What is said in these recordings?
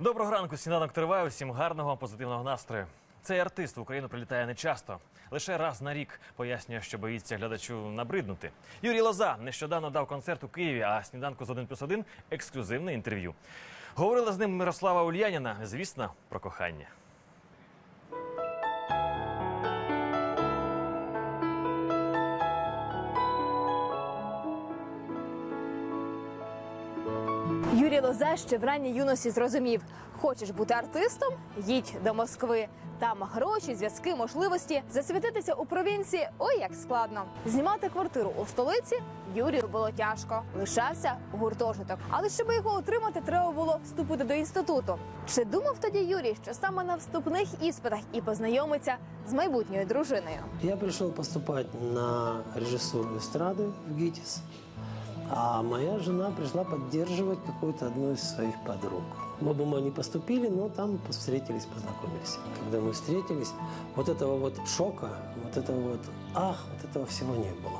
Доброго ранку, сніданок триває. Усім гарного, позитивного настрою. Цей артист в Україну прилітає не часто, Лише раз на рік пояснює, що боїться глядачу набриднути. Юрій Лоза нещодавно дав концерт у Києві, а сніданку з 1 плюс 1 ексклюзивне інтерв'ю. Говорила з ним Мирослава Ульяніна, звісно, про кохання. Юрій Лоза ще в ранній юності зрозумів: хочеш бути артистом? Їдь до Москви. Там гроші, зв'язки, можливості засвітитися у провінції. Ой, як складно. Знімати квартиру у столиці Юрію було тяжко. Лишався гуртожиток. Але щоб його отримати, треба було вступити до інституту. Чи думав тоді Юрій, що саме на вступних іспитах і познайомиться з майбутньою дружиною? Я пришел поступать на режиссуру эстрады в ГИТИС, а моя жена пришла поддерживать какую-то одну из своих подруг. Мы бы мы не поступили, но там встретились, познакомились. Когда мы встретились, вот этого вот шока, вот этого вот ах, вот этого всего не было.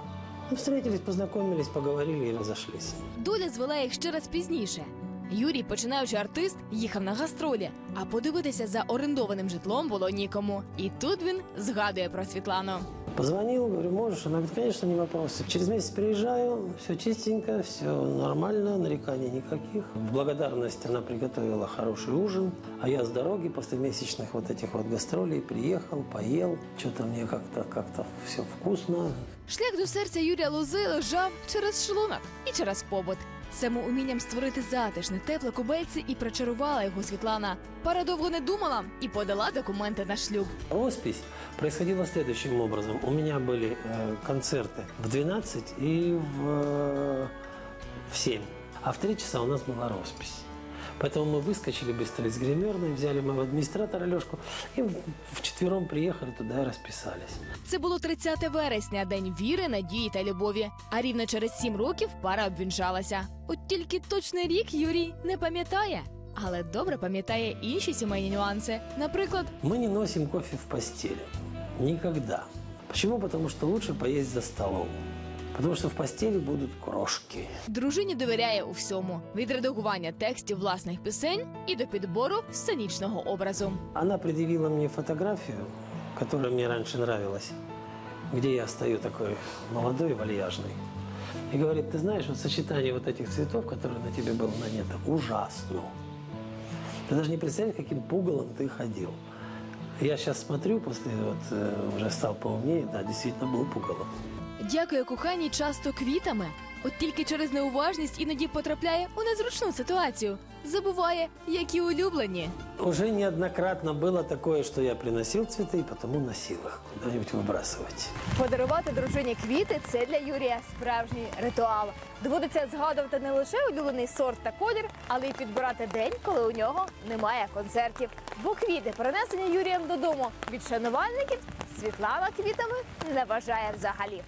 Мы встретились, познакомились, поговорили и разошлись. Доля звела їх ще раз пізніше. Юрій, починаючи артист, їхав на гастролі, а подивитися за орендованим житлом було нікому. І тут він згадує про Світлану. Позвонил, говорю, можешь? Она говорит, конечно, не вопрос. Через месяц приезжаю, все чистенько, все нормально, нареканий никаких. В благодарность она приготовила хороший ужин, а я с дороги после месячных вот этих вот гастролей приехал, поел. Что-то мне как-то как-то все вкусно. Шлях до серця Юрія Лози лежав через шлунок і через побут. Самоумінням створити затишне, тепле кубельце і причарувала його Світлана. Пара довго не думала і подала документи на шлюб. Роспись происходила следующим образом У меня были э, концерты в 12 и в, э, в 7. А в 3 часа у нас была роспись. Поэтому мы выскочили быстро из гримерной, взяли моего администратора Лешку и в- вчетвером приехали туда и расписались. Це було 30 вересня, день віри, надії та любові. А рівно через сім років пара обвінчалася. От тільки точний рік Юрій не пам'ятає, але добре пам'ятає інші сімейні нюанси. Наприклад, Мы не носим кофе в постель. Никогда. Почему? Потому что лучше поесть за столом. Потому что в постели будут крошки. дружині довіряє у всьому: від редагування текстів власних пісень і до підбору сценічного образу. Она предъявила мне фотографию, которая мне раньше нравилась, где я стою такой молодой, вальяжный. И говорит, ты знаешь, вот сочетание вот этих цветов, которые на тебе было нанято, ужасно. Ты даже не представляешь, каким пугалом ты ходил. Я сейчас смотрю, после вот вже уже стал поумнее, да, действительно был пугало. Дякує коханій часто квітами. От тільки через неуважність іноді потрапляє у незручну ситуацію. Забуває, які улюблені. Уже неоднократно было такое, что я приносил цветы и потом носил их куда-нибудь выбрасывать. Подарувати дружині квіти це для Юрія справжній ритуал. Доводиться згадувати не лише улюблений сорт та колір, але й підбирати день, коли у нього немає концертів. Бо квіти, принесені Юрієм додому від шанувальників, Світлана квітами не вважає взагалі.